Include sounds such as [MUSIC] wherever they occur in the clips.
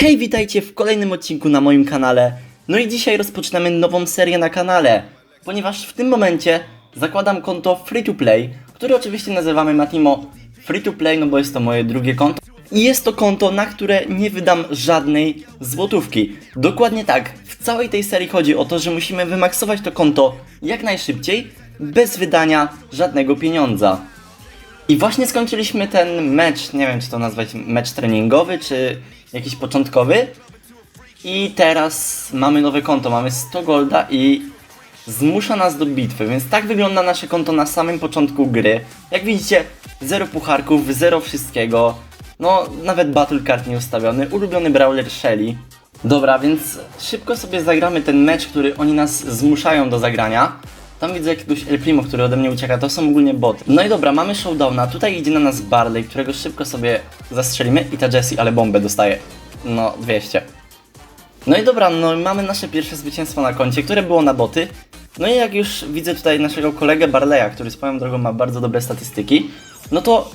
Hej, witajcie w kolejnym odcinku na moim kanale. No i dzisiaj rozpoczynamy nową serię na kanale, ponieważ w tym momencie zakładam konto Free to Play, które oczywiście nazywamy Matimo Free to Play, no bo jest to moje drugie konto. I jest to konto, na które nie wydam żadnej złotówki. Dokładnie tak, w całej tej serii chodzi o to, że musimy wymaksować to konto jak najszybciej, bez wydania żadnego pieniądza. I właśnie skończyliśmy ten mecz, nie wiem czy to nazwać mecz treningowy, czy jakiś początkowy. I teraz mamy nowe konto, mamy 100 golda i zmusza nas do bitwy, więc tak wygląda nasze konto na samym początku gry. Jak widzicie, zero pucharków, zero wszystkiego. No, nawet battle card nie ustawiony, ulubiony brawler Shelly. Dobra, więc szybko sobie zagramy ten mecz, który oni nas zmuszają do zagrania. Tam widzę jakiegoś El Primo, który ode mnie ucieka, to są ogólnie boty. No i dobra, mamy showdowna, tutaj idzie na nas Barley, którego szybko sobie zastrzelimy i ta Jessie, ale bombę dostaje. No, 200. No i dobra, no mamy nasze pierwsze zwycięstwo na koncie, które było na boty. No i jak już widzę tutaj naszego kolegę Barleya, który swoją drogą ma bardzo dobre statystyki, no to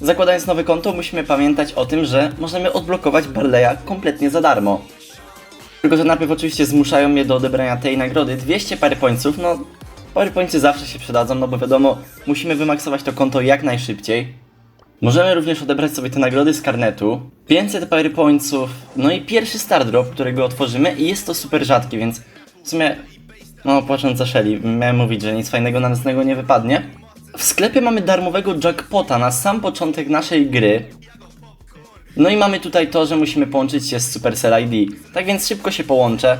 zakładając nowe konto musimy pamiętać o tym, że możemy odblokować Barleya kompletnie za darmo. Tylko, że najpierw oczywiście zmuszają mnie do odebrania tej nagrody. 200 powerpointsów, no powerpointsy zawsze się przydadzą, no bo wiadomo, musimy wymaksować to konto jak najszybciej. Możemy również odebrać sobie te nagrody z karnetu. 500 powerpointsów, no i pierwszy star drop, którego otworzymy i jest to super rzadki, więc w sumie, no płacząca Shelly, miałem mówić, że nic fajnego nam z tego nie wypadnie. W sklepie mamy darmowego jackpota na sam początek naszej gry. No i mamy tutaj to, że musimy połączyć się z Supercell ID. Tak więc szybko się połączę.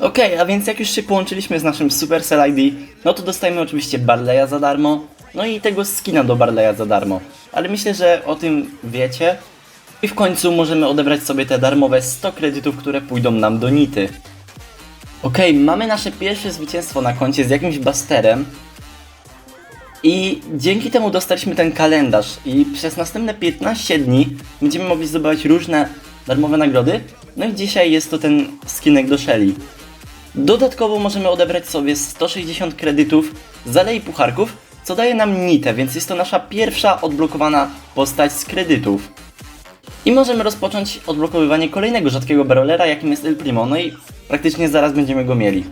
Okej, a więc jak już się połączyliśmy z naszym Supercell ID, no to dostajemy oczywiście Barleya za darmo, no i tego skina do Barleya za darmo. Ale myślę, że o tym wiecie. I w końcu możemy odebrać sobie te darmowe 100 kredytów, które pójdą nam do Nity. Okej, mamy nasze pierwsze zwycięstwo na koncie z jakimś Basterem. I dzięki temu dostaliśmy ten kalendarz i przez następne 15 dni będziemy mogli zdobywać różne darmowe nagrody. No i dzisiaj jest to ten skinek do Shelly. Dodatkowo możemy odebrać sobie 160 kredytów z Alei Pucharków, co daje nam nitę, więc jest to nasza pierwsza odblokowana postać z kredytów. I możemy rozpocząć odblokowywanie kolejnego rzadkiego brawlera, jakim jest El Primo, no i praktycznie zaraz będziemy go mieli.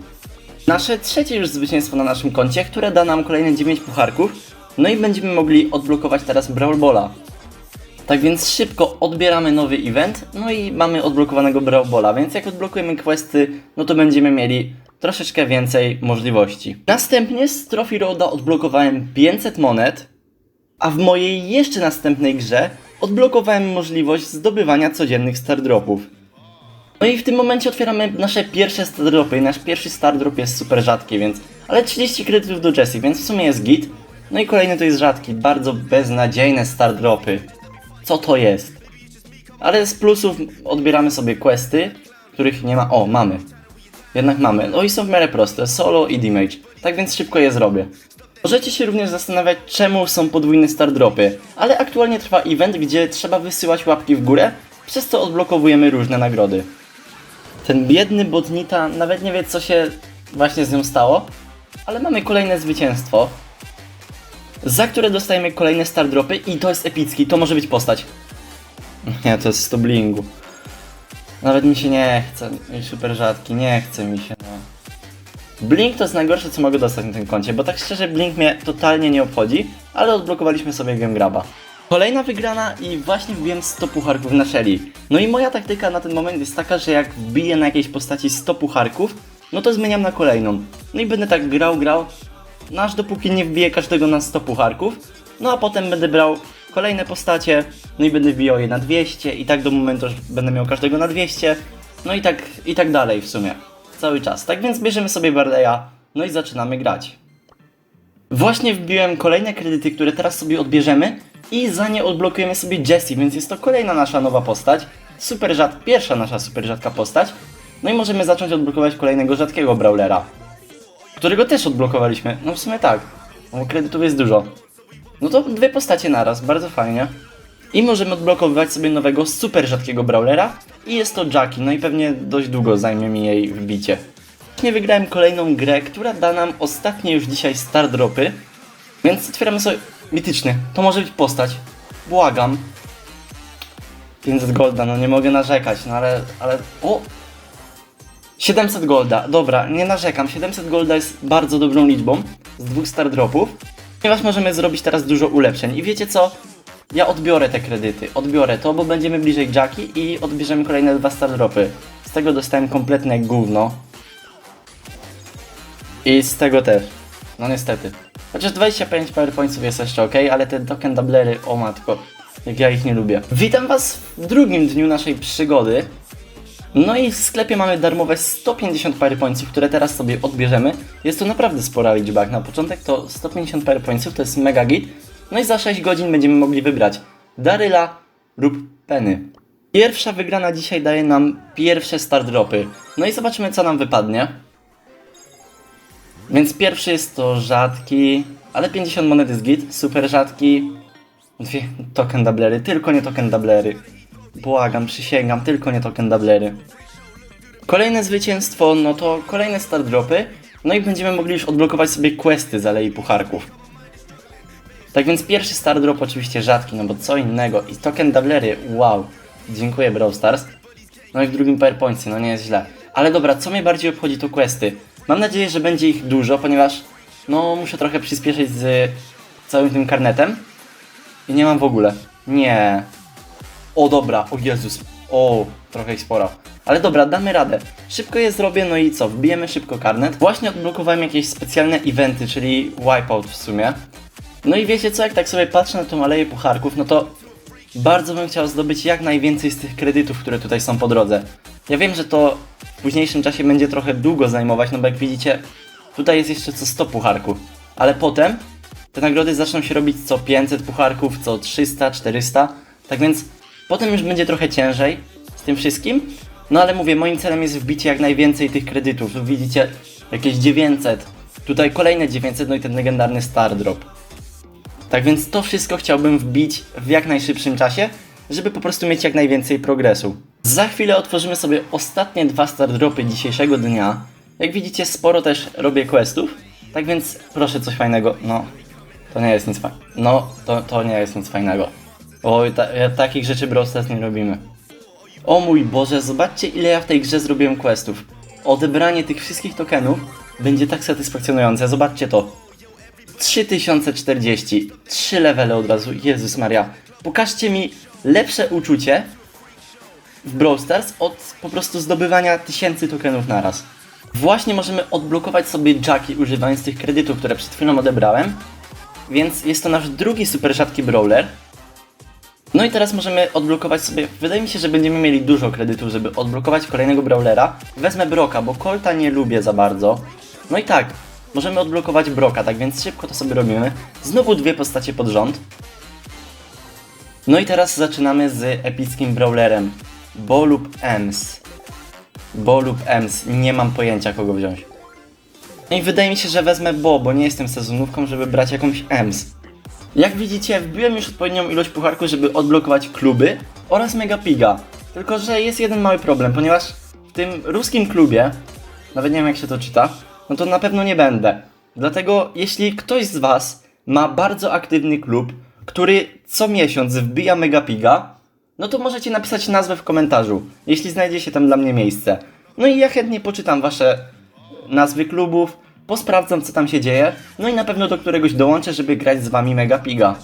Nasze trzecie już zwycięstwo na naszym koncie, które da nam kolejne 9 pucharków, no i będziemy mogli odblokować teraz Brawl Balla. Tak więc szybko odbieramy nowy event, no i mamy odblokowanego Brawl Balla, więc jak odblokujemy questy, no to będziemy mieli troszeczkę więcej możliwości. Następnie z Trophy Roada odblokowałem 500 monet, a w mojej jeszcze następnej grze odblokowałem możliwość zdobywania codziennych star dropów. No i w tym momencie otwieramy nasze pierwsze star dropy i nasz pierwszy star drop jest super rzadki, więc... Ale 30 kredytów do Jessie, więc w sumie jest git. No i kolejny to jest rzadki, bardzo beznadziejne star dropy. Co to jest? Ale z plusów odbieramy sobie questy, których nie ma... O, mamy. Jednak mamy. No i są w miarę proste. Solo i damage. Tak więc szybko je zrobię. Możecie się również zastanawiać, czemu są podwójne star dropy, ale aktualnie trwa event, gdzie trzeba wysyłać łapki w górę, przez co odblokowujemy różne nagrody. Ten biedny botnita nawet nie wie, co się właśnie z nią stało, ale mamy kolejne zwycięstwo, za które dostajemy kolejne star dropy i to jest epicki, to może być postać. [LAUGHS] Nie, to jest 100 blingu. Nawet mi się nie chce, super rzadki, nie chce mi się, no. Blink to jest najgorsze, co mogę dostać na tym koncie, bo tak szczerze Blink mnie totalnie nie obchodzi, ale odblokowaliśmy sobie Game Graba. Kolejna wygrana i właśnie wbiłem 100 pucharków na Shelly. No i moja taktyka na ten moment jest taka, że jak wbiję na jakiejś postaci 100 pucharków, no to zmieniam na kolejną. No i będę tak grał, grał, no aż dopóki nie wbiję każdego na 100 pucharków, no a potem będę brał kolejne postacie, no i będę wbijał je na 200 i tak do momentu, że będę miał każdego na 200, no i tak, i tak dalej w sumie. Cały czas. Tak więc bierzemy sobie Barleya, no i zaczynamy grać. Właśnie wbiłem kolejne kredyty, które teraz sobie odbierzemy i za nie odblokujemy sobie Jessie, więc jest to kolejna nasza nowa postać. Super rzad, pierwsza nasza super rzadka postać. No i możemy zacząć odblokować kolejnego rzadkiego brawlera, którego też odblokowaliśmy. No w sumie tak, bo kredytów jest dużo. No to dwie postacie naraz, bardzo fajnie. I możemy odblokowywać sobie nowego super rzadkiego brawlera i jest to Jackie, no i pewnie dość długo zajmie mi jej wbicie. Właśnie wygrałem kolejną grę, która da nam ostatnie już dzisiaj star dropy, więc otwieramy sobie mityczny. To może być postać. Błagam. 500 golda, no nie mogę narzekać, no ale, ale, o! 700 golda, dobra, nie narzekam, 700 golda jest bardzo dobrą liczbą z dwóch star dropów, ponieważ możemy zrobić teraz dużo ulepszeń i wiecie co? Ja odbiorę te kredyty, odbiorę to, bo będziemy bliżej Jacki i odbierzemy kolejne dwa star dropy. Z tego dostałem kompletne gówno. I z tego też. No niestety. Chociaż 25 powerpointsów jest jeszcze ok, ale te token doublery, o matko, jak ja ich nie lubię. Witam was w drugim dniu naszej przygody. No i w sklepie mamy darmowe 150 powerpointsów, które teraz sobie odbierzemy. Jest to naprawdę spora liczba. Jak na początek to 150 powerpointsów to jest mega git. No i za 6 godzin będziemy mogli wybrać Daryla lub Penny. Pierwsza wygrana dzisiaj daje nam pierwsze star dropy. No i zobaczymy co nam wypadnie. Więc pierwszy jest to rzadki, ale 50 monet jest git, super rzadki. Dwie token doublery, tylko nie token doublery. Błagam, przysięgam, tylko nie token doublery. Kolejne zwycięstwo, no to kolejne star dropy. No i będziemy mogli już odblokować sobie questy z Alei Pucharków. Tak więc pierwszy star drop oczywiście rzadki, no bo co innego. I token doublery, wow. Dziękuję Brawl Stars. No i w drugim PowerPoincie, no nie jest źle. Ale dobra, co mnie bardziej obchodzi to questy. Mam nadzieję, że będzie ich dużo, ponieważ no muszę trochę przyspieszyć z całym tym karnetem. I nie mam w ogóle. Nie. O dobra, o Jezus. O, trochę ich sporo. Ale dobra, damy radę. Szybko je zrobię, no i co? Wbijemy szybko karnet. Właśnie odblokowałem jakieś specjalne eventy, czyli wipeout w sumie. No i wiecie co, jak tak sobie patrzę na tą aleję pucharków, no to bardzo bym chciał zdobyć jak najwięcej z tych kredytów, które tutaj są po drodze. Ja wiem, że to w późniejszym czasie będzie trochę długo zajmować, no bo jak widzicie, tutaj jest jeszcze co 100 pucharków. Ale potem te nagrody zaczną się robić co 500 pucharków, co 300, 400. Tak więc potem już będzie trochę ciężej z tym wszystkim. No ale mówię, moim celem jest wbicie jak najwięcej tych kredytów. Tu widzicie jakieś 900, tutaj kolejne 900, no i ten legendarny Star Drop. Tak więc to wszystko chciałbym wbić w jak najszybszym czasie, żeby po prostu mieć jak najwięcej progresu. Za chwilę otworzymy sobie ostatnie dwa star dropy dzisiejszego dnia. Jak widzicie, sporo też robię questów, tak więc proszę coś fajnego. No, to nie jest nic fajnego. No, to, to nie jest nic fajnego. Oj, ta, ja, takich rzeczy Brawl Stars nie robimy. O mój Boże, zobaczcie ile ja w tej grze zrobiłem questów. Odebranie tych wszystkich tokenów będzie tak satysfakcjonujące. Zobaczcie to. 3040. 3 levele od razu. Jezus Maria. Pokażcie mi lepsze uczucie w Brawl Stars od po prostu zdobywania tysięcy tokenów naraz. Właśnie możemy odblokować sobie Jacki używając tych kredytów, które przed chwilą odebrałem. Więc jest to nasz drugi super rzadki brawler. No i teraz możemy odblokować sobie, wydaje mi się, że będziemy mieli dużo kredytów, żeby odblokować kolejnego brawlera. Wezmę Broka, bo Colta nie lubię za bardzo. No i tak, możemy odblokować Broka, tak więc szybko to sobie robimy. Znowu dwie postacie pod rząd. No i teraz zaczynamy z epickim brawlerem. Bo lub Ems. Bo lub Ems. Nie mam pojęcia kogo wziąć. No i wydaje mi się, że wezmę Bo, bo nie jestem sezonówką, żeby brać jakąś Ems. Jak widzicie, wbiłem już odpowiednią ilość pucharków, żeby odblokować kluby oraz Megapiga. Tylko, że jest jeden mały problem, ponieważ w tym ruskim klubie, nawet nie wiem jak się to czyta, no to na pewno nie będę. Dlatego, jeśli ktoś z Was ma bardzo aktywny klub, który co miesiąc wbija Megapiga, no to możecie napisać nazwę w komentarzu, jeśli znajdzie się tam dla mnie miejsce. No i ja chętnie poczytam Wasze nazwy klubów, posprawdzam co tam się dzieje, no i na pewno do któregoś dołączę, żeby grać z Wami Megapiga.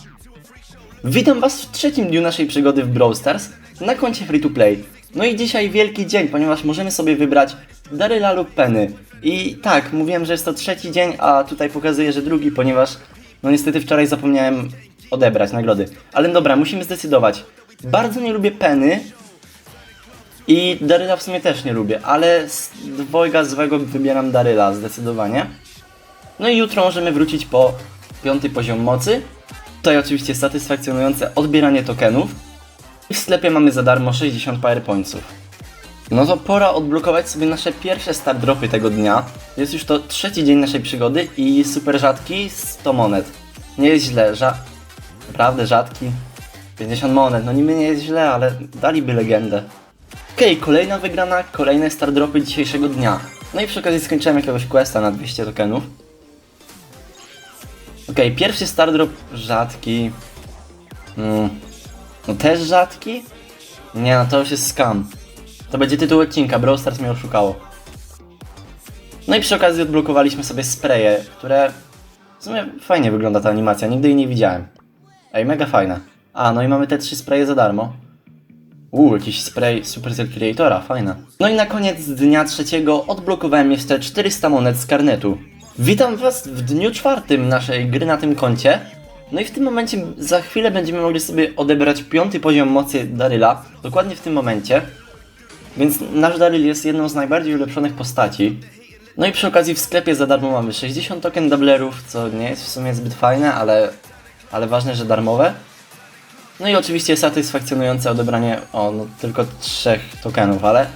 Witam Was w trzecim dniu naszej przygody w Brawl Stars na koncie Free to Play. No i dzisiaj wielki dzień, ponieważ możemy sobie wybrać Daryla lub Penny. I tak, mówiłem, że jest to trzeci dzień, a tutaj pokazuję, że drugi, ponieważ no niestety wczoraj zapomniałem odebrać nagrody. Ale dobra, musimy zdecydować. Bardzo nie lubię Penny i Daryla w sumie też nie lubię, ale z dwojga złego wybieram Daryla zdecydowanie. No i jutro możemy wrócić po piąty poziom mocy. Tutaj oczywiście satysfakcjonujące odbieranie tokenów. I w sklepie mamy za darmo 60 powerpointsów. No to pora odblokować sobie nasze pierwsze star dropy tego dnia. Jest już to trzeci dzień naszej przygody i super rzadki 100 monet. Nie jest źle, ża... Naprawdę rzadki. 50 monet, no niby nie jest źle, ale daliby legendę. Okej, kolejna wygrana, kolejne star dropy dzisiejszego dnia. No i przy okazji skończyłem jakiegoś questa na 200 tokenów. Okej, pierwszy star drop rzadki. Mm. No też rzadki. Nie no, to już jest scam. To będzie tytuł odcinka, Brawl Stars mnie oszukało. No i przy okazji odblokowaliśmy sobie spreje, które... W sumie fajnie wygląda ta animacja, nigdy jej nie widziałem. Ej, mega fajna. A, no i mamy te trzy spreje za darmo. Uuu, jakiś spray Supercell Creatora, fajna. No i na koniec dnia trzeciego odblokowałem jeszcze 400 monet z karnetu. Witam was w dniu czwartym naszej gry na tym koncie. No i w tym momencie za chwilę będziemy mogli sobie odebrać piąty poziom mocy Daryla. Dokładnie w tym momencie. Więc nasz Daryl jest jedną z najbardziej ulepszonych postaci. No i przy okazji w sklepie za darmo mamy 60 token doublerów, co nie jest w sumie zbyt fajne, ale, ale ważne, że darmowe. No i oczywiście satysfakcjonujące odebranie o no, tylko trzech tokenów, ale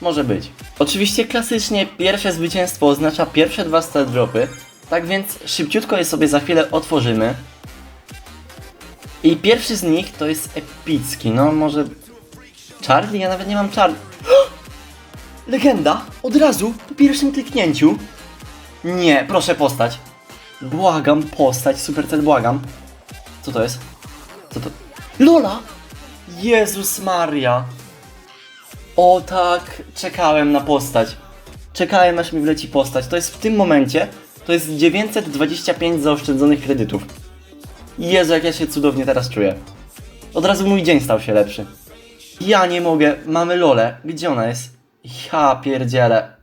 może być. Oczywiście klasycznie pierwsze zwycięstwo oznacza pierwsze dwa star dropy, tak więc szybciutko je sobie za chwilę otworzymy. I pierwszy z nich to jest epicki, no może Charlie? Ja nawet nie mam Charlie. [GASPS] Legenda! Od razu, po pierwszym kliknięciu. Nie, proszę postać. Błagam, postać, supercel, błagam. Co to jest? Co to? Lola! Jezus Maria! O tak, czekałem na postać. Czekałem aż mi wleci postać. To jest w tym momencie, to jest 925 zaoszczędzonych kredytów. Jezu, jak ja się cudownie teraz czuję. Od razu mój dzień stał się lepszy. Ja nie mogę, mamy Lolę. Gdzie ona jest? Ja pierdzielę.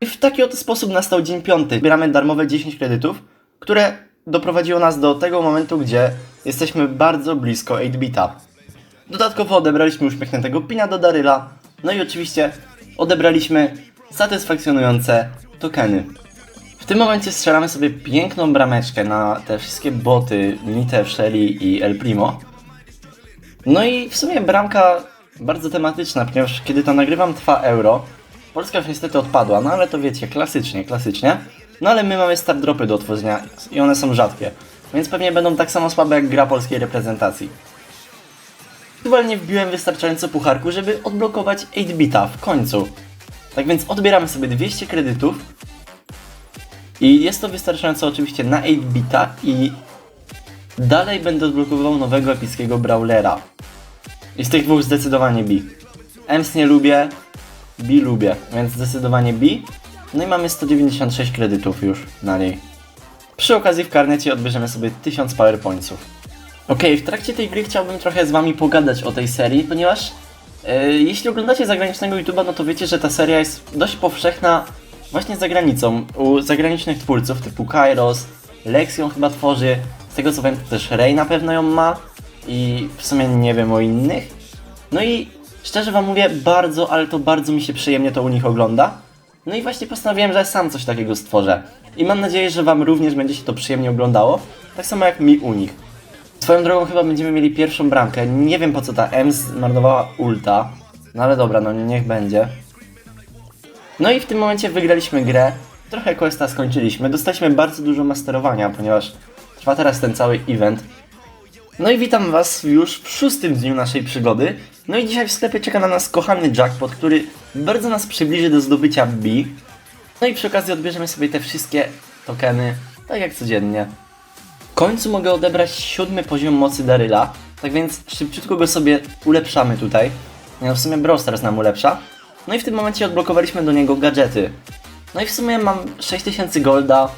I w taki oto sposób nastał dzień piąty. Zbieramy darmowe 10 kredytów, które doprowadziło nas do tego momentu, gdzie jesteśmy bardzo blisko 8-bita. Dodatkowo odebraliśmy uśmiechniętego pina do Daryla, no i oczywiście odebraliśmy satysfakcjonujące tokeny. W tym momencie strzelamy sobie piękną brameczkę na te wszystkie boty Nite, Shelly i El Primo. No i w sumie bramka bardzo tematyczna, ponieważ kiedy to nagrywam trwa euro. Polska już niestety odpadła, no ale to wiecie, klasycznie, klasycznie. No ale my mamy start dropy do otworzenia i one są rzadkie. Więc pewnie będą tak samo słabe jak gra polskiej reprezentacji. Aktualnie wbiłem wystarczająco pucharku, żeby odblokować 8-bita w końcu. Tak więc odbieramy sobie 200 kredytów. I jest to wystarczająco oczywiście na 8-bita i dalej będę odblokowywał nowego epickiego brawlera. I z tych dwóch zdecydowanie B. Ems nie lubię, B lubię, więc zdecydowanie B. No i mamy 196 kredytów już na niej. Przy okazji w karnecie odbierzemy sobie 1000 powerpointsów. Okej, w trakcie tej gry chciałbym trochę z wami pogadać o tej serii, ponieważ e, jeśli oglądacie zagranicznego YouTube'a, no to wiecie, że ta seria jest dość powszechna właśnie za granicą, u zagranicznych twórców typu Kairos, Lex ją chyba tworzy, z tego co wiem też Rey na pewno ją ma i w sumie nie wiem o innych. No i szczerze wam mówię, bardzo, ale to bardzo mi się przyjemnie to u nich ogląda. No i właśnie postanowiłem, że sam coś takiego stworzę. I mam nadzieję, że wam również będzie się to przyjemnie oglądało, tak samo jak mi u nich. Swoją drogą chyba będziemy mieli pierwszą bramkę. Nie wiem po co ta M zmarnowała ulta. No ale dobra, no niech będzie. No i w tym momencie wygraliśmy grę. Trochę questa skończyliśmy. Dostaliśmy bardzo dużo masterowania, ponieważ trwa teraz ten cały event. No i witam was już w szóstym dniu naszej przygody. No i dzisiaj w sklepie czeka na nas kochany jackpot, który bardzo nas przybliży do zdobycia B. No i przy okazji odbierzemy sobie te wszystkie tokeny, tak jak codziennie. W końcu mogę odebrać siódmy poziom mocy Daryla, tak więc szybciutko go sobie ulepszamy tutaj. No w sumie Brawl Stars nam ulepsza. No i w tym momencie odblokowaliśmy do niego gadżety. No i w sumie mam 6000 golda.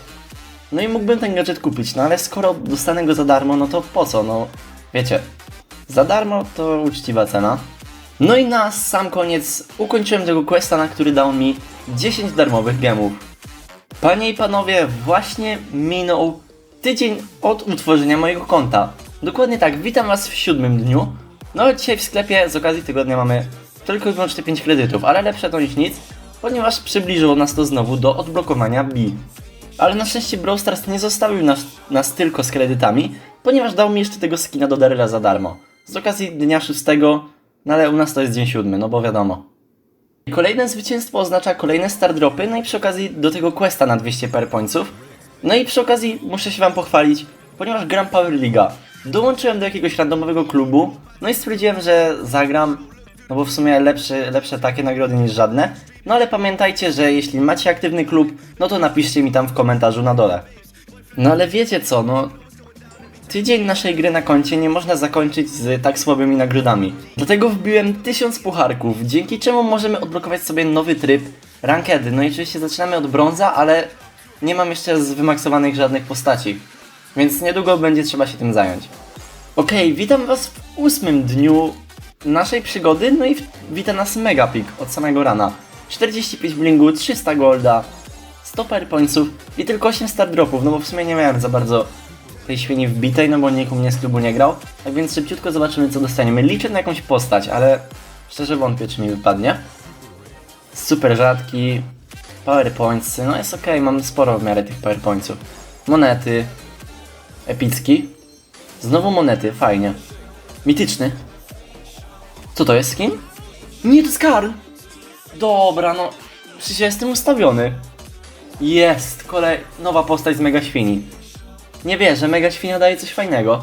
No i mógłbym ten gadżet kupić, no ale skoro dostanę go za darmo, no to po co, no wiecie. Za darmo to uczciwa cena. No i na sam koniec ukończyłem tego questa, na który dał mi 10 darmowych gemów. Panie i panowie, właśnie minął tydzień od utworzenia mojego konta. Dokładnie tak, witam was w siódmym dniu. No dzisiaj w sklepie z okazji tygodnia mamy tylko i wyłącznie 5 kredytów, ale lepsze to niż nic, ponieważ przybliżyło nas to znowu do odblokowania B. Ale na szczęście Brawl Stars nie zostawił nas, nas tylko z kredytami, ponieważ dał mi jeszcze tego skina do Daryla za darmo. Z okazji dnia 6, no ale u nas to jest dzień 7, no bo wiadomo. Kolejne zwycięstwo oznacza kolejne star dropy, no i przy okazji do tego questa na 200 per pointsów. No i przy okazji muszę się wam pochwalić, ponieważ gram Power League'a. Dołączyłem do jakiegoś randomowego klubu, no i stwierdziłem, że zagram, no bo w sumie lepszy, lepsze takie nagrody niż żadne. No ale pamiętajcie, że jeśli macie aktywny klub, no to napiszcie mi tam w komentarzu na dole. No ale wiecie co, no... tydzień naszej gry na koncie nie można zakończyć z tak słabymi nagrodami. Dlatego wbiłem 1000 pucharków, dzięki czemu możemy odblokować sobie nowy tryb rankedy. No i oczywiście zaczynamy od brąza, ale nie mam jeszcze zwymaksowanych żadnych postaci. Więc niedługo będzie trzeba się tym zająć. Okej, witam was w ósmym dniu naszej przygody, no i wita nas Megapik od samego rana. 45 blingu, 300 golda, 100 pointsów i tylko 8 star dropów, no bo w sumie nie miałem za bardzo tej świni wbitej, no bo nikt u mnie z klubu nie grał. Tak więc szybciutko zobaczymy co dostaniemy. Liczę na jakąś postać, ale szczerze wątpię czy mi wypadnie. Super rzadki, powerpointsy, no jest okej, mam sporo w miarę tych powerpointsów. Monety, epicki, znowu monety, fajnie. Mityczny. Co to jest skin? Nie, to jest Karl! Dobra, no. Przecież ja jestem ustawiony. Jest, kolej, nowa postać z Mega Świni. Nie wierzę, Mega Świnia daje coś fajnego.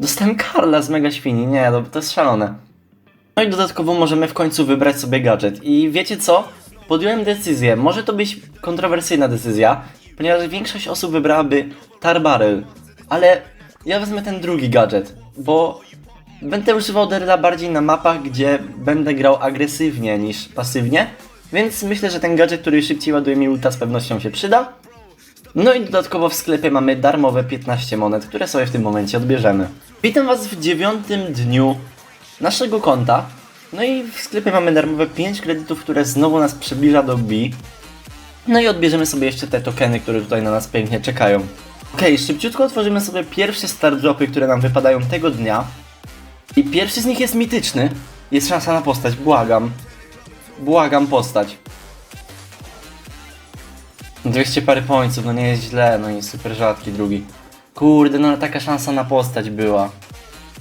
Dostałem Karla z Mega Świni, nie, to, to jest szalone. No i dodatkowo możemy w końcu wybrać sobie gadżet. I wiecie co? Podjąłem decyzję, może to być kontrowersyjna decyzja, ponieważ większość osób wybrałaby Tar Barrel, ale ja wezmę ten drugi gadżet, bo będę używał Daryla bardziej na mapach, gdzie będę grał agresywnie niż pasywnie, więc myślę, że ten gadżet, który szybciej ładuje mi ulta z pewnością się przyda. No i dodatkowo w sklepie mamy darmowe 15 monet, które sobie w tym momencie odbierzemy. Witam Was w dziewiątym dniu naszego konta. No i w sklepie mamy darmowe 5 kredytów, które znowu nas przybliża do B. No i odbierzemy sobie jeszcze te tokeny, które tutaj na nas pięknie czekają. Okej, szybciutko otworzymy sobie pierwsze star dropy, które nam wypadają tego dnia. I pierwszy z nich jest mityczny. Jest szansa na postać, błagam. Błagam postać. 200 parę pońców, no nie jest źle, no i super rzadki drugi. Kurde, no ale taka szansa na postać była.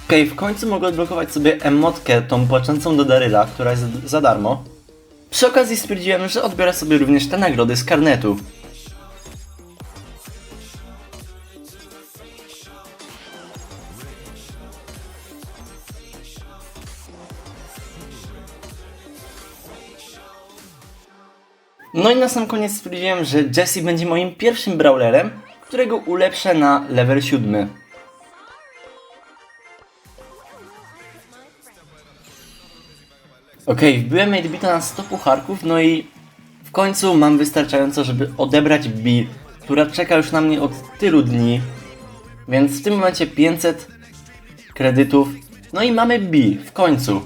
Okej, w końcu mogę odblokować sobie emotkę, tą płaczącą do Daryla, która jest za darmo. Przy okazji stwierdziłem, że odbiorę sobie również te nagrody z karnetu. No i na sam koniec stwierdziłem, że Jesse będzie moim pierwszym brawlerem, którego ulepszę na level 7. Okej, wbyłem Madebita na 100 pucharków, no i w końcu mam wystarczająco, żeby odebrać B, która czeka już na mnie od tylu dni. Więc w tym momencie 500 kredytów. No i mamy B, w końcu.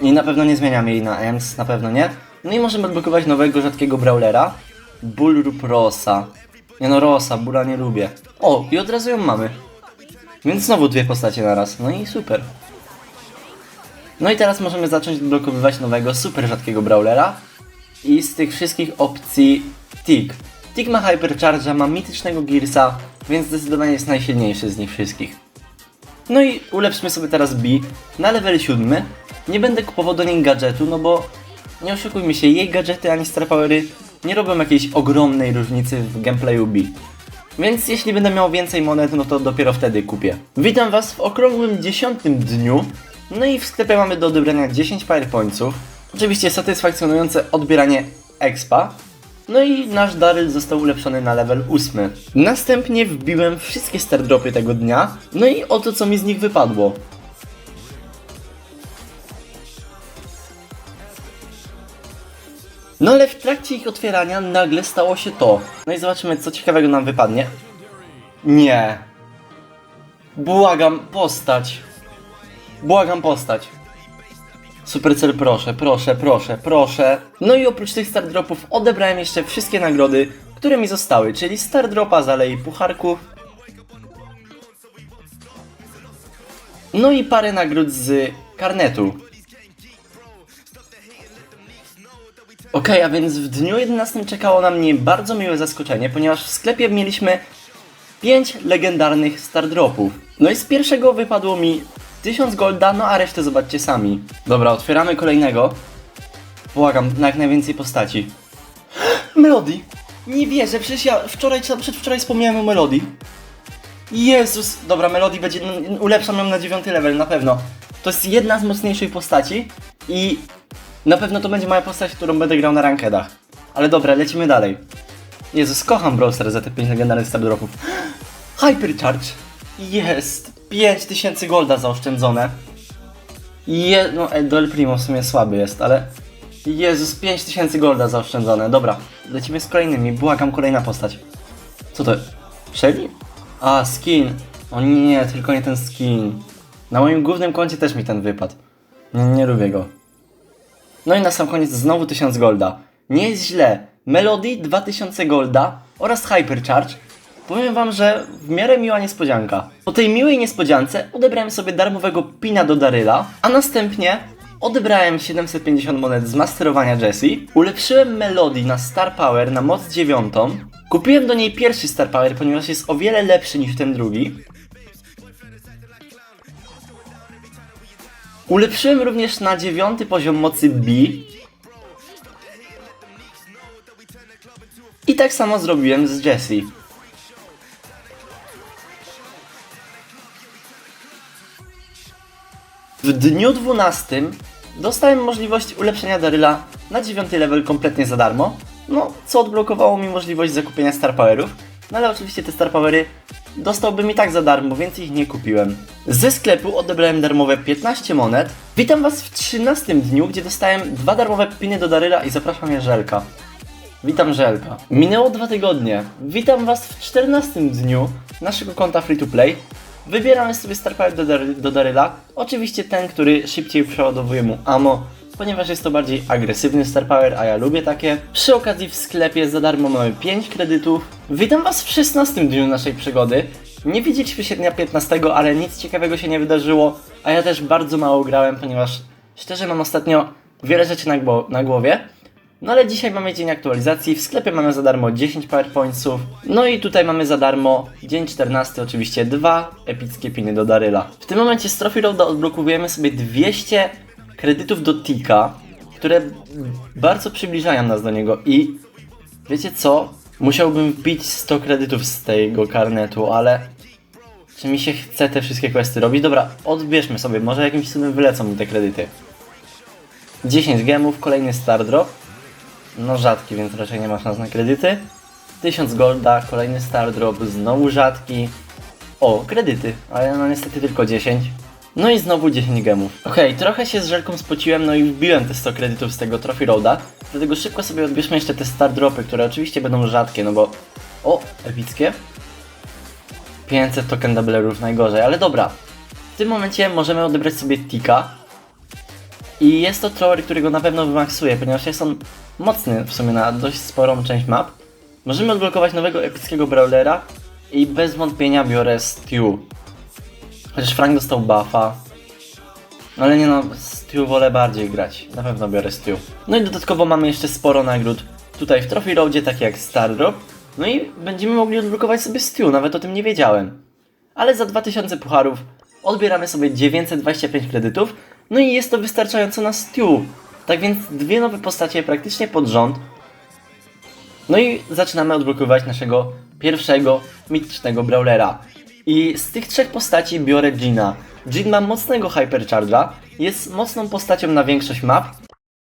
I na pewno nie zmieniamy jej na EMS, na pewno nie. No i możemy odblokować nowego rzadkiego brawlera. Bull lub Rosa. Nie no, Rosa, Bulla nie lubię. O, i od razu ją mamy. Więc znowu dwie postacie na raz. No i super. No i teraz możemy zacząć odblokowywać nowego super rzadkiego brawlera. I z tych wszystkich opcji Tick. Tick ma Hypercharge'a, ma mitycznego Gearsa, więc zdecydowanie jest najsilniejszy z nich wszystkich. No i ulepszmy sobie teraz B na level 7. Nie będę kupował do niej gadżetu, no bo nie oszukujmy się, jej gadżety ani Star Powery nie robią jakiejś ogromnej różnicy w gameplayu B. Więc jeśli będę miał więcej monet, no to dopiero wtedy kupię. Witam Was w okrągłym 10 dniu. No i w sklepie mamy do odebrania 10 powerpointsów. Oczywiście satysfakcjonujące odbieranie expa. No i nasz Daryl został ulepszony na level 8. Następnie wbiłem wszystkie star dropy tego dnia. No i oto co mi z nich wypadło. No ale w trakcie ich otwierania nagle stało się to. No i zobaczymy co ciekawego nam wypadnie. Nie. Błagam postać. Błagam postać. Supercell proszę, proszę, proszę, proszę. No i oprócz tych star dropów odebrałem jeszcze wszystkie nagrody, które mi zostały, czyli star dropa z Alei Pucharków. No i parę nagród z karnetu. Okej, a więc w dniu 11 czekało na mnie bardzo miłe zaskoczenie, ponieważ w sklepie mieliśmy 5 legendarnych star dropów. No i z pierwszego wypadło mi 1000 golda, no a resztę zobaczcie sami. Dobra, otwieramy kolejnego. Błagam, na jak najwięcej postaci. [GASPS] Melody! Nie wierzę, przecież ja wczoraj czy przedwczoraj wspomniałem o Melody. Jezus! Dobra, Melody będzie, ulepszam ją na 9 level, na pewno. To jest jedna z mocniejszych postaci i na pewno to będzie moja postać, którą będę grał na rankedach. Ale dobra, lecimy dalej. Jezus, kocham Brawl za te 5 legendarnych star. [GASPS] Hypercharge! Jest! 5000 golda zaoszczędzone. Je, no e, do El Primo w sumie słaby jest, ale... Jezus, 5000 golda zaoszczędzone. Dobra, lecimy z kolejnymi. Błagam, kolejna postać. Co to? Shelly? A, skin. O nie, tylko nie ten skin. Na moim głównym koncie też mi ten wypadł. Nie, nie lubię go. No i na sam koniec znowu 1000 golda. Nie jest źle. Melody 2000 golda oraz Hypercharge. Powiem wam, że w miarę miła niespodzianka. Po tej miłej niespodziance odebrałem sobie darmowego pina do Daryla, a następnie odebrałem 750 monet z masterowania Jessie, ulepszyłem Melody na Star Power na moc 9, kupiłem do niej pierwszy Star Power, ponieważ jest o wiele lepszy niż ten drugi, Ulepszyłem również na dziewiąty poziom mocy B. I tak samo zrobiłem z Jessie. W dniu 12 dostałem możliwość ulepszenia Daryla na 9 level kompletnie za darmo, no co odblokowało mi możliwość zakupienia Star Powerów, no ale oczywiście te Star Powery dostałbym i tak za darmo, więc ich nie kupiłem. Ze sklepu odebrałem darmowe 15 monet. Witam Was w 13 dniu, gdzie dostałem dwa darmowe piny do Daryla i zapraszam je Żelka. Witam Żelka. Minęło dwa tygodnie. Witam Was w 14 dniu naszego konta Free to Play. Wybieramy sobie Star do, Dary- do Daryla. Oczywiście ten, który szybciej przeładowuje mu ammo, ponieważ jest to bardziej agresywny Star Power, a ja lubię takie. Przy okazji w sklepie za darmo mamy 5 kredytów. Witam Was w 16 dniu naszej przygody. Nie widzieliśmy się dnia 15, ale nic ciekawego się nie wydarzyło, a ja też bardzo mało grałem, ponieważ szczerze mam ostatnio wiele rzeczy na, na głowie. No ale dzisiaj mamy dzień aktualizacji, w sklepie mamy za darmo 10 powerpointsów, no i tutaj mamy za darmo dzień 14 oczywiście dwa epickie piny do Daryla. W tym momencie z Trophy Roada odblokowujemy sobie 200 kredytów do Tika, które bardzo przybliżają nas do niego i wiecie co? Musiałbym wbić 100 kredytów z tego karnetu, ale czy mi się chce te wszystkie questy robić? Dobra, odbierzmy sobie, może jakimś cudem wylecą mi te kredyty. 10 gemów, kolejny star drop. No rzadki, więc raczej nie ma szans na kredyty. 1000 golda, kolejny star drop, znowu rzadki. O, kredyty, ale no niestety tylko 10. No i znowu 10 gemów. Okej, trochę się z żelką spociłem, no i wbiłem te 100 kredytów z tego Trophy Roada. Dlatego szybko sobie odbierzmy jeszcze te star dropy, które oczywiście będą rzadkie, no bo... O, epickie. 500 token doublerów najgorzej, ale dobra. W tym momencie możemy odebrać sobie Tika. I jest to thrower, którego na pewno wymaksuje, ponieważ jest on mocny w sumie na dość sporą część map. Możemy odblokować nowego epickiego brawlera i bez wątpienia biorę Stew. Chociaż Frank dostał buffa. No ale nie no, Stew wolę bardziej grać. Na pewno biorę Stew. No i dodatkowo mamy jeszcze sporo nagród tutaj w Trophy Roadzie, takie jak Star Drop. No i będziemy mogli odblokować sobie Stew, nawet o tym nie wiedziałem. Ale za 2000 pucharów odbieramy sobie 925 kredytów, no i jest to wystarczająco na Stew. Tak więc dwie nowe postacie praktycznie pod rząd. No i zaczynamy odblokowywać naszego pierwszego mitycznego brawlera. I z tych trzech postaci biorę Gina. Jin ma mocnego Hypercharge'a, jest mocną postacią na większość map.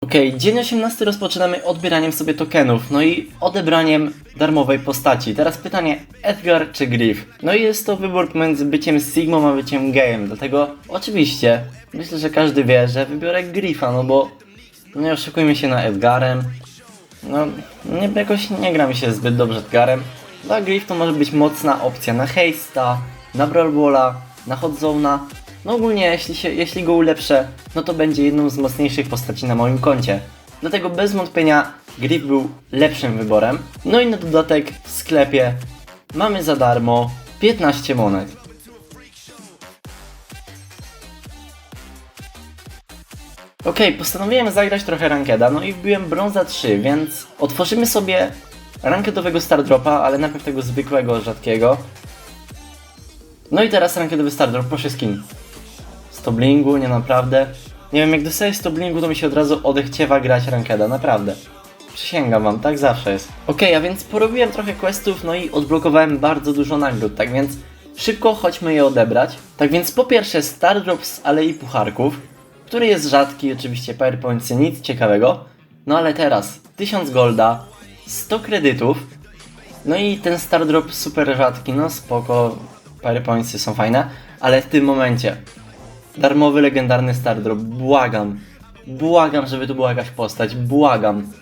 Okej, dzień 18 rozpoczynamy odbieraniem sobie tokenów, no i odebraniem darmowej postaci. Teraz pytanie, Edgar czy Griff? No i jest to wybór pomiędzy byciem Sigmą a byciem gejem, dlatego oczywiście myślę, że każdy wie, że wybiorę Griffa, no bo no nie oszukujmy się na Edgarem. No, nie, jakoś nie gra mi się zbyt dobrze Edgarem. No, Griff to może być mocna opcja na Heista, na Brawl Balla, na Hot Zone'a. No ogólnie, jeśli, się, jeśli go ulepszę, no to będzie jedną z mocniejszych postaci na moim koncie. Dlatego bez wątpienia Griff był lepszym wyborem. No i na dodatek w sklepie mamy za darmo 15 monet. Okej, postanowiłem zagrać trochę rankeda, no i wbiłem brąza 3, więc otworzymy sobie rankedowego Star Dropa, ale najpierw tego zwykłego, rzadkiego. No i teraz rankedowy Star Drop, proszę skin. Stoblingu, nie naprawdę. Nie wiem, jak dostaję Stoblingu, to mi się od razu odechciewa grać rankeda, naprawdę. Przysięgam wam, tak zawsze jest. Okej, a więc porobiłem trochę questów, no i odblokowałem bardzo dużo nagród, tak więc szybko chodźmy je odebrać. Tak więc po pierwsze Star Drop z Alei Pucharków, który jest rzadki, oczywiście PowerPointsy, nic ciekawego. No ale teraz 1000 golda, 100 kredytów, no i ten Star Drop super rzadki, no spoko. PowerPointsy są fajne, ale w tym momencie darmowy, legendarny Stardrop, błagam, błagam, żeby tu była jakaś postać, błagam.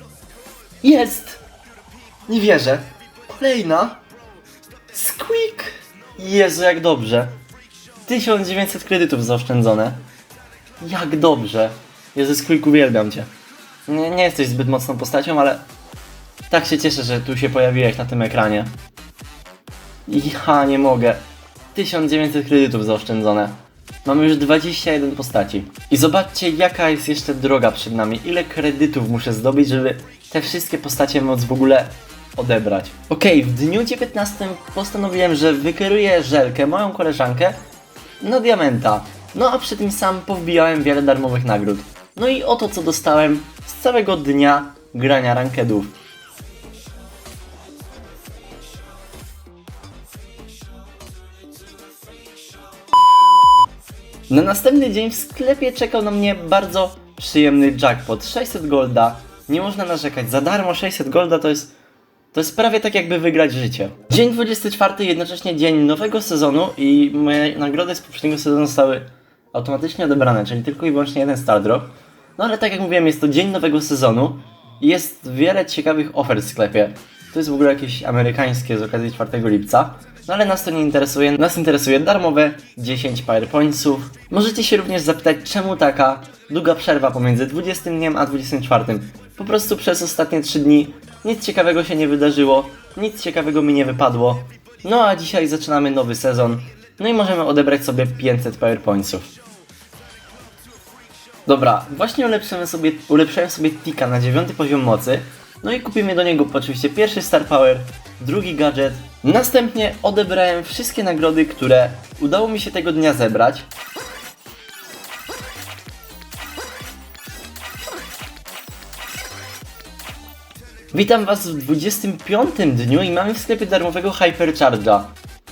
Jest! Nie wierzę. Kolejna. Squeak! Jezu, jak dobrze. 1900 kredytów zaoszczędzone. Jak dobrze. Jezu, Squeak, uwielbiam cię. Nie, nie jesteś zbyt mocną postacią, ale tak się cieszę, że tu się pojawiłeś na tym ekranie. Ja nie mogę. 1900 kredytów zaoszczędzone. Mamy już 21 postaci. I zobaczcie, jaka jest jeszcze droga przed nami. Ile kredytów muszę zdobyć, żeby te wszystkie postacie móc w ogóle odebrać. Okej, w dniu 19 postanowiłem, że wykieruję Żelkę, moją koleżankę, na diamenta. No a przy tym sam powbijałem wiele darmowych nagród. No i oto co dostałem z całego dnia grania rankedów. Na następny dzień w sklepie czekał na mnie bardzo przyjemny jackpot. 600 golda. Nie można narzekać. Za darmo 600 golda to jest. To jest prawie tak jakby wygrać życie. Dzień 24, jednocześnie dzień nowego sezonu i moje nagrody z poprzedniego sezonu zostały automatycznie odebrane, czyli tylko i wyłącznie jeden Star Drop. No ale tak jak mówiłem, jest to dzień nowego sezonu i jest wiele ciekawych ofert w sklepie. To jest w ogóle jakieś amerykańskie z okazji 4 lipca. No ale nas to nie interesuje. Nas interesuje darmowe 10 PowerPointsów. Możecie się również zapytać, czemu taka długa przerwa pomiędzy 20 dniem a 24. Po prostu przez ostatnie 3 dni nic ciekawego się nie wydarzyło, nic ciekawego mi nie wypadło. No a dzisiaj zaczynamy nowy sezon. No i możemy odebrać sobie 500 PowerPointsów. Dobra, właśnie ulepszyłem sobie, ulepszyłem sobie Tika na 9 poziom mocy. No i kupimy do niego oczywiście pierwszy Star Power, drugi gadżet. Następnie odebrałem wszystkie nagrody, które udało mi się tego dnia zebrać. Witam Was w 25 dniu i mamy w sklepie darmowego Hypercharge'a.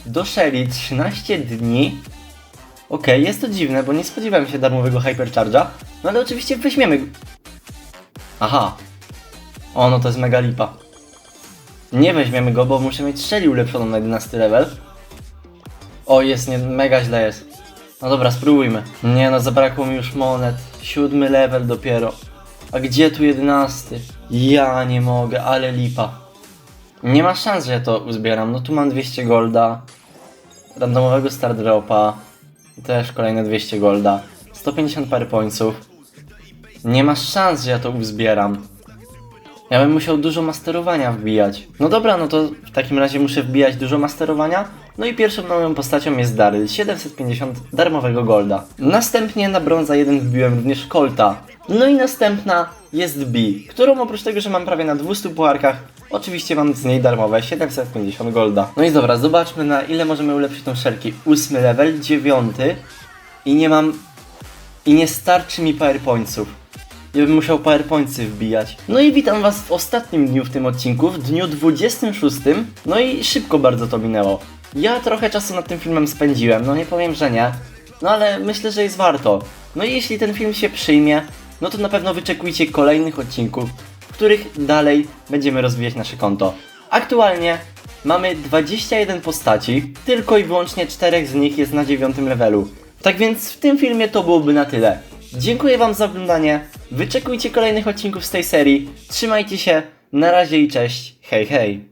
Do Shelly 13 dni. Okej, jest to dziwne, bo nie spodziewałem się darmowego Hypercharge'a. No ale oczywiście weźmiemy. Aha. O, no to jest mega lipa. Nie weźmiemy go, bo muszę mieć Shelly ulepszoną na 11 level. O, jest, nie, mega źle jest. No dobra, spróbujmy. Nie no, zabrakło mi już monet. Siódmy level dopiero. A gdzie tu jedenasty? Ja nie mogę, ale lipa. Nie ma szans, że ja to uzbieram. No tu mam 200 golda. Randomowego Star Dropa. Też kolejne 200 golda. 150 parę pońców. Nie ma szans, że ja to uzbieram. Ja bym musiał dużo masterowania wbijać. No dobra, no to w takim razie muszę wbijać dużo masterowania. No i pierwszą nową postacią jest Daryl, 750 darmowego golda. Następnie na brąza 1 wbiłem również Colta. No i następna jest B, którą oprócz tego, że mam prawie na 200 puarkach, oczywiście mam z niej darmowe 750 golda. No i dobra, zobaczmy na ile możemy ulepszyć tą szelki. 8 level, 9 i nie mam... i nie starczy mi powerpointsów. Ja bym musiał PowerPointsy wbijać. No i witam was w ostatnim dniu w tym odcinku, w dniu 26. No i szybko bardzo to minęło. Ja trochę czasu nad tym filmem spędziłem, no nie powiem, że nie. No ale myślę, że jest warto. No i jeśli ten film się przyjmie, no to na pewno wyczekujcie kolejnych odcinków, w których dalej będziemy rozwijać nasze konto. Aktualnie mamy 21 postaci, tylko i wyłącznie 4 z nich jest na 9 levelu. Tak więc w tym filmie to byłoby na tyle. Dziękuję Wam za oglądanie. Wyczekujcie kolejnych odcinków z tej serii. Trzymajcie się. Na razie i cześć. Hej, hej.